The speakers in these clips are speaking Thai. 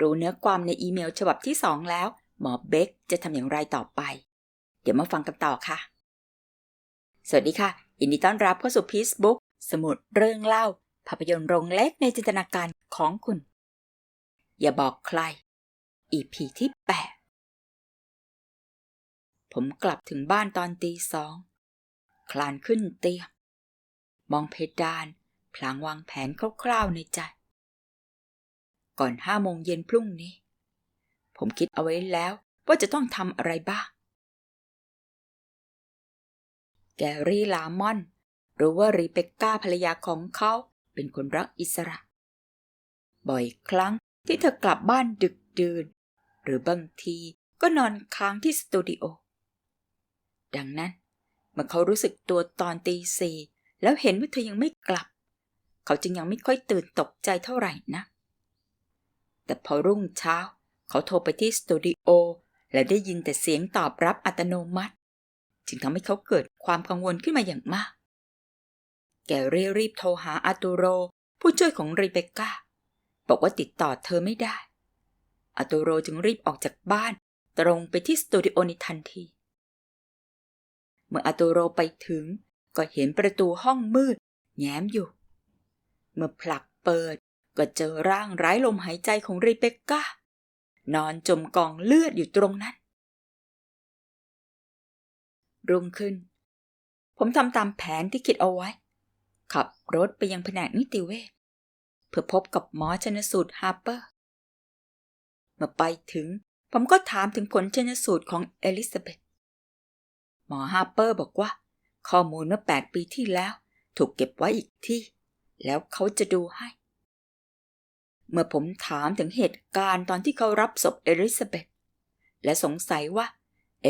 รู้เนื้อความในอีเมลฉบับที่สองแล้ว หมอเบคจะทำอย่างไรต่อไป เดี๋ยวมาฟังกันต่อค่ะ สวัสดีค่ะ ยินดีต้อนรับเข้าสู่พีซบุ๊กสมุดเรื่องเล่า ภาพยนตร์โรงเล็กในจินตนาการของคุณ อย่าบอกใคร EP ที่แปดผมกลับถึงบ้านตอนตีสอง คลานขึ้นเตียงมองเพดาน พลางวางแผนคร่าวๆในใจ ก่อนห้าโมงเย็นพรุ่งนี้ ผมคิดเอาไว้แล้วว่าจะต้องทำอะไรบ้าง แกรี่ลามอนรู้ว่ารีเบคก้าภรรยาของเขาเป็นคนรักอิสระ บ่อยครั้งที่เธอกลับบ้านดึกดื่น หรือบางทีก็นอนค้างที่สตูดิโอ ดังนั้น เมื่อเขารู้สึกตัวตอนตีสี่แล้วเห็นว่าเธอยังไม่กลับ เขาจึงยังไม่ค่อยตื่นตกใจเท่าไหร่นะ แต่พอรุ่งเช้า เขาโทรไปที่สตูดิโอและได้ยินแต่เสียงตอบรับอัตโนมัติ จึงทำให้เขาเกิดความกังวลขึ้นมาอย่างมาก แกรีรีบโทรหาอาตูโร ผู้ช่วยของรีเบคก้า บอกว่าติดต่อเธอไม่ได้ อาตูโรจึงรีบออกจากบ้าน ตรงไปที่สตูดิโอในทันที เมื่ออาตูโรไปถึงก็เห็นประตูห้องมืด แง้มอยู่ เมื่อผลักเปิด ก็เจอร่างไร้ลมหายใจของรีเบคก้านอนจมกองเลือดอยู่ตรงนั้น รุ่งขึ้น ผมทำตามแผนที่คิดเอาไว้ ขับรถไปยังแผนกนิติเวชเพื่อพบกับหมอชนสูตรฮาร์เปอร์ เมื่อไปถึง ผมก็ถามถึงผลชนสูตรของเอลิซาเบธหมอฮาร์เปอร์บอกว่า ข้อมูลเมื่อแปดปีที่แล้ว ถูกเก็บไว้อีกที่ แล้วเขาจะดูให้ เมื่อผมถามถึงเหตุการณ์ตอนที่เขารับศพเอลิซาเบธและสงสัยว่า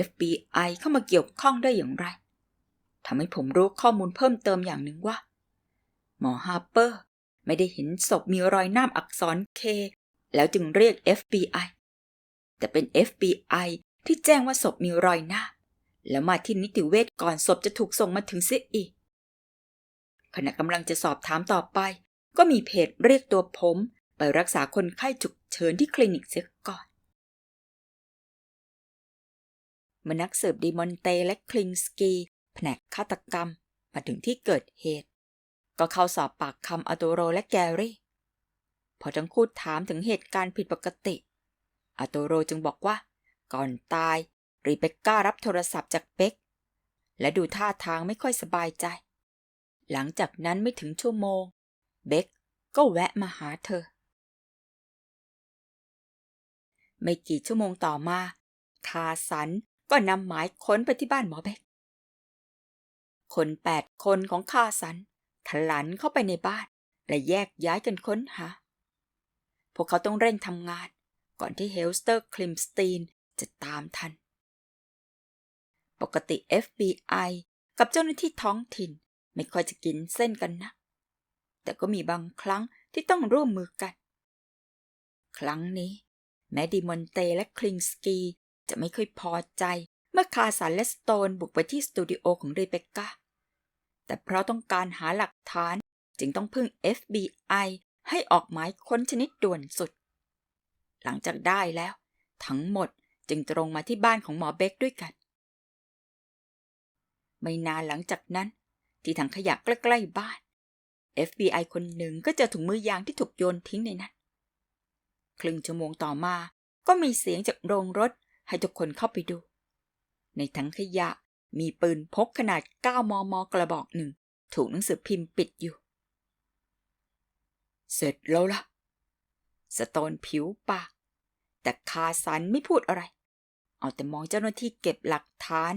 FBI เข้ามาเกี่ยวข้องได้อย่างไรทำให้ผมรู้ข้อมูลเพิ่มเติมอย่างหนึ่งว่า หมอฮาร์เปอร์ ไม่ได้เห็นศพมีรอยน้ำอักษร K แล้วจึงเรียก FBI แต่เป็น FBI ที่แจ้งว่าศพมีรอยน้ำแล้วมาที่นิติเวชก่อนศพจะถูกส่งมาถึงเสียอีกขณะกำลังจะสอบถามต่อไป ก็มีเพจเรียกตัวผม ไปรักษาคนไข้ฉุกเฉินที่คลินิกเสียก่อน มนักสืบดีมอนเตและคลิงสกี แผนกฆาตกรรมมาถึงที่เกิดเหตุ ก็เข้าสอบปากคำอาโตโรและแกรี่ พอทั้งคู่ถามถึงเหตุการณ์ผิดปกติ อาโตโรจึงบอกว่า ก่อนตายรีเบคก้ารับโทรศัพท์จากเบคและดูท่าทางไม่ค่อยสบายใจ หลังจากนั้นไม่ถึงชั่วโมง เบคก็แวะมาหาเธอ ไม่กี่ชั่วโมงต่อมา คาสันก็นำหมายค้นไปที่บ้านหมอเบคคนแปดคนของคาสันทะลันเข้าไปในบ้าน และแยกย้ายกันค้นหา พวกเขาต้องเร่งทำงาน ก่อนที่เฮลสเตอร์คลิมสตีนจะตามทัน ปกติ FBI กับเจ้าหน้าที่ท้องถิ่นไม่ค่อยจะกินเส้นกันนะ แต่ก็มีบางครั้งที่ต้องร่วมมือกัน ครั้งนี้ แม้ดิมอนเตและคลิงสกีจะไม่ค่อยพอใจ เมื่อคาสันและสโตนบุกไปที่สตูดิโอของเรเบคก้า แต่เพราะต้องการหาหลักฐานจึงต้องพึ่ง FBI ให้ออกหมายค้นชนิดด่วนสุด หลังจากได้แล้ว ทั้งหมดจึงตรงมาที่บ้านของหมอเบคด้วยกัน ไม่นานหลังจากนั้น ที่ถังขยะใกล้ๆบ้าน FBI คนหนึ่งก็เจอถุงมือยางที่ถูกโยนทิ้งในนั้น ครึ่งชั่วโมงต่อมา ก็มีเสียงจากโรงรถให้ทุกคนเข้าไปดู ในถังขยะมีปืนพกขนาด 9 มม กระบอกหนึ่ง ถูกหนังสือพิมพ์ปิดอยู่ เสร็จแล้วล่ะ สโตนผิวปาก แต่คาสันไม่พูดอะไร เอาแต่มองเจ้าหน้าที่เก็บหลักฐาน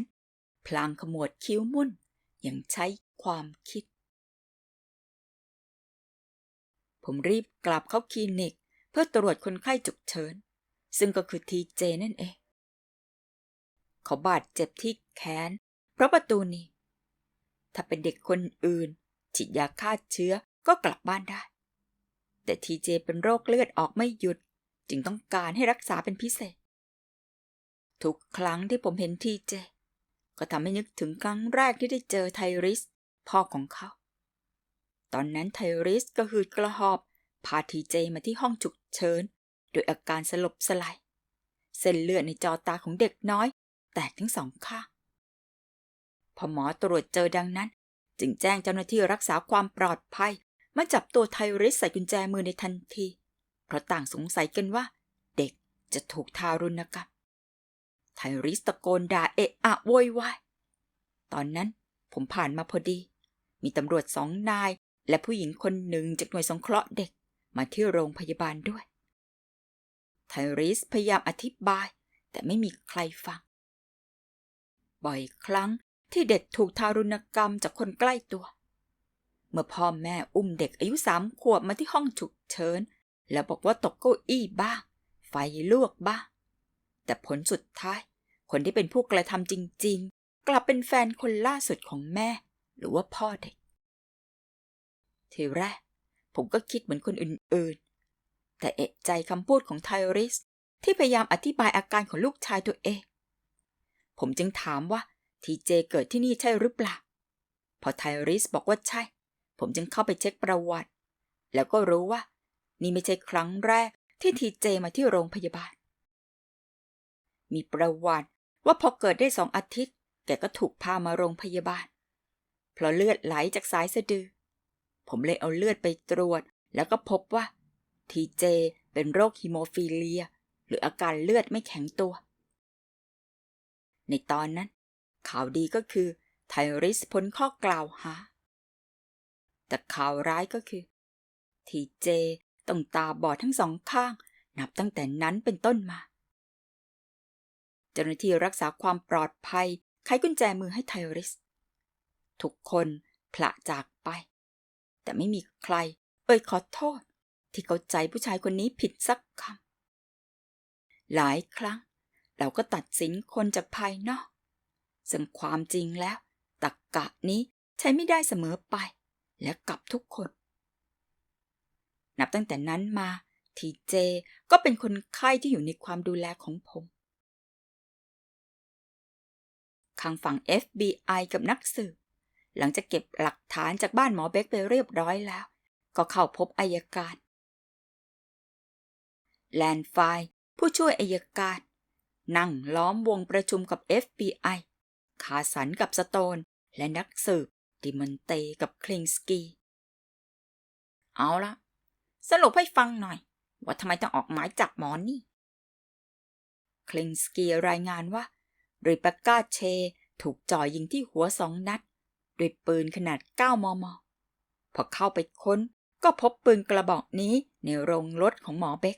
พลางขมวดคิ้วมุ่น อย่างใช้ความคิด ผมรีบกลับเข้าคลินิก เพื่อตรวจคนไข้ฉุกเฉิน ซึ่งก็คือทีเจนั่นเอง เขาบาดเจ็บที่แขน เพราะประตูนี้ ถ้าเป็นเด็กคนอื่น ฉีดยาฆ่าเชื้อก็กลับบ้านได้ แต่ทีเจเป็นโรคเลือดออกไม่หยุด จึงต้องการให้รักษาเป็นพิเศษ ทุกครั้งที่ผมเห็นทีเจ ก็ทำให้นึกถึงครั้งแรกที่ได้เจอไทริส พ่อของเขา ตอนนั้นไทริสก็คือกระหอบ พาทีเจมาที่ห้องฉุกเฉินโดยอาการสลบสลาย เส้นเลือดในจอตาของเด็กน้อย แตกทั้งสองข้างพอหมอตรวจเจอดังนั้น จึงแจ้งเจ้าหน้าที่รักษาความปลอดภัย มาจับตัวไทริสใส่กุญแจมือในทันที เพราะต่างสงสัยกันว่า เด็กจะถูกทารุณกรรมไทริสตะโกนด่าเอะอะโวยวายตอนนั้นผมผ่านมาพอดี มีตำรวจสองนาย และผู้หญิงคนหนึ่งจากหน่วยสงเคราะห์เด็ก มาที่โรงพยาบาลด้วยไทริสพยายามอธิบาย แต่ไม่มีใครฟัง บ่อยครั้งที่เด็กถูกทารุณกรรมจากคนใกล้ตัว เมื่อพ่อแม่อุ้มเด็กอายุสามขวบมาที่ห้องฉุกเฉิน แล้วบอกว่าตกเก้าอี้บ้าง ไฟลวกบ้าง แต่ผลสุดท้าย คนที่เป็นผู้กระทำจริง ๆ กลับเป็นแฟนคนล่าสุดของแม่ หรือว่าพ่อเด็ก ทีแรก ผมก็คิดเหมือนคนอื่นๆ แต่เอะใจคำพูดของไทริส ที่พยายามอธิบายอาการของลูกชายตัวเอง ผมจึงถามว่าทีเจเกิดที่นี่ใช่หรือเปล่า พอไทริสบอกว่าใช่ ผมจึงเข้าไปเช็คประวัติ แล้วก็รู้ว่า นี่ไม่ใช่ครั้งแรกที่ทีเจมาที่โรงพยาบาล มีประวัติว่าพอเกิดได้สองอาทิตย์ แกก็ถูกพามาโรงพยาบาล เพราะเลือดไหลจากสายสะดือ ผมเลยเอาเลือดไปตรวจ แล้วก็พบว่าทีเจเป็นโรคฮีโมฟิเลีย หรืออาการเลือดไม่แข็งตัว ในตอนนั้น ข่าวดีก็คือไทริสพ้นข้อกล่าวหา แต่ข่าวร้ายก็คือ ทีเจต้องตาบอดทั้งสองข้าง นับตั้งแต่นั้นเป็นต้นมา เจ้าหน้าที่รักษาความปลอดภัยไขกุญแจมือให้ไทริส ทุกคนพละจาก แต่ไม่มีใคร เอ่ยขอโทษ ที่เข้าใจผู้ชายคนนี้ผิดสักคำหลายครั้ง เราก็ตัดสินคนจากภายนอก ซึ่งความจริงแล้ว ตักกะนี้ใช้ไม่ได้เสมอไป และกับทุกคน นับตั้งแต่นั้นมาทีเจก็เป็นคนไข้ที่อยู่ในความดูแลของผมข้างฝั่ง FBI กับนักสืบ หลังจากเก็บหลักฐานจากบ้านหมอเบคไปเรียบร้อยแล้ว ก็เข้าพบอายการ แลนไฟผู้ช่วยอายการ นั่งล้อมวงประชุมกับ FBI คาสันกับสโตน และนักสืบดิมอนเตกับคลิงสกี เอาละสรุปให้ฟังหน่อย ว่าทำไมต้องออกหมายจับหมอนี่ คลิงสกีรายงานว่าริเบคก้าเช ถูกจ่อยิงที่หัวสองนัด ด้วยปืนขนาด 9 มม พอเข้าไปค้นก็พบปืนกระบอกนี้ในโรงรถของหมอเบค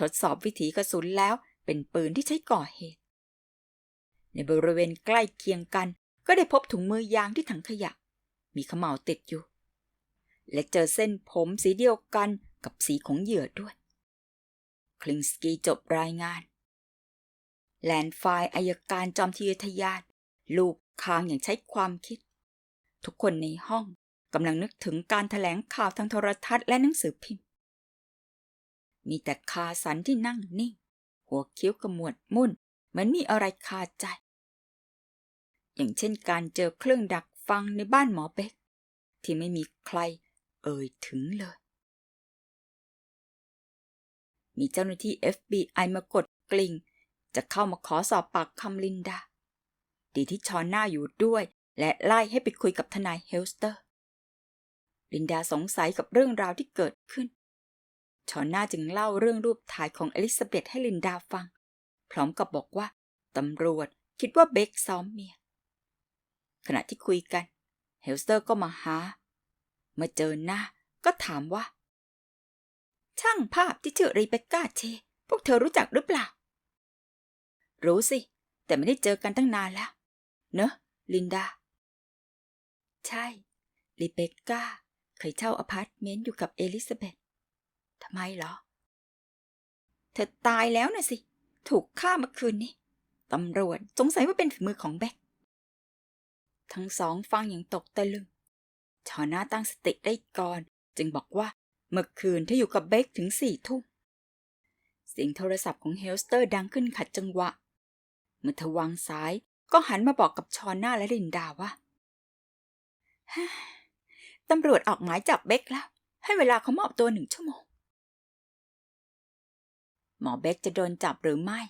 ทดสอบวิถีกระสุนแล้วเป็นปืนที่ใช้ก่อเหตุ ในบริเวณใกล้เคียงกันก็ได้พบถุงมือยางที่ถังขยะ มีขม่าติดอยู่ และเจอเส้นผมสีเดียวกันกับสีของเหยื่อด้วย คลิงสกีจบรายงาน แลนไฟอายการจอมทีทยานลูกคางอย่างใช้ความคิด ทุกคนในห้องกำลังนึกถึงการถแถลงข่าวทางโทรทัศน์และหนังสือพิมพ์ มีแต่คาสันที่นั่งนิ่ง หัวคิ้วกระมวดมุ่น เหมือนมีอะไรคาใจ อย่างเช่นการเจอเครื่องดักฟังในบ้านหมอเบกที่ไม่มีใครเอ่ยถึงเลย มีเจ้าหน้าที่ FBI มากดกลิ่ง จะเข้ามาขอสอบปากคำลินดา ดีที่ชอนหน้าอยู่ด้วย และไล่ให้ไปคุยกับทนายเฮลสเตอร์ ลินดาสงสัยกับเรื่องราวที่เกิดขึ้น ชอนน้าจึงเล่าเรื่องรูปถ่ายของอลิซาเบธให้ลินดาฟัง พร้อมกับบอกว่าตำรวจคิดว่าเบคซ้อมเมีย ขณะที่คุยกัน เฮลสเตอร์ก็มาหาเมื่อเจอหน้าก็ถามว่า ช่างภาพที่ชื่อรีเบคก้าเช พวกเธอรู้จักหรือเปล่า รู้สิ แต่ไม่ได้เจอกันตั้งนานแล้ว เนอะลินดา ใช่รีเบคก้าเคยเช่าอพาร์ตเมนต์อยู่กับเอลิซาเบธทำไมเหรอ เธอตายแล้วนะสิ ถูกฆ่าเมื่อคืนนี้ตำรวจสงสัยว่าเป็นฝีมือของแบ็คทั้งสองฟังอย่างตกตะลึง ชอน่าตั้งสติได้ก่อน จึงบอกว่าเมื่อคืนเธออยู่กับเบคถึงสี่ทุ่ม เสียงโทรศัพท์ของเฮลสเตอร์ดังขึ้นขัดจังหวะ เมื่อเธอวางสายก็หันมาบอกกับชอนน่าและลินดาว่า ตำรวจออกหมายจับเบคแล้ว ให้เวลาเขามอบตัวหนึ่งชั่วโมง หมอเบคจะโดนจับหรือไม่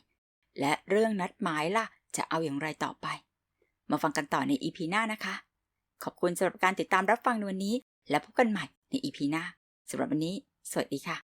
และเรื่องนัดหมายล่ะ จะเอาอย่างไรต่อไป มาฟังกันต่อในอีพีหน้านะคะ ขอบคุณสำหรับการติดตามรับฟังในวันนี้ และพบกันใหม่ในอีพีหน้าสำหรับวันนี้ สวัสดีค่ะ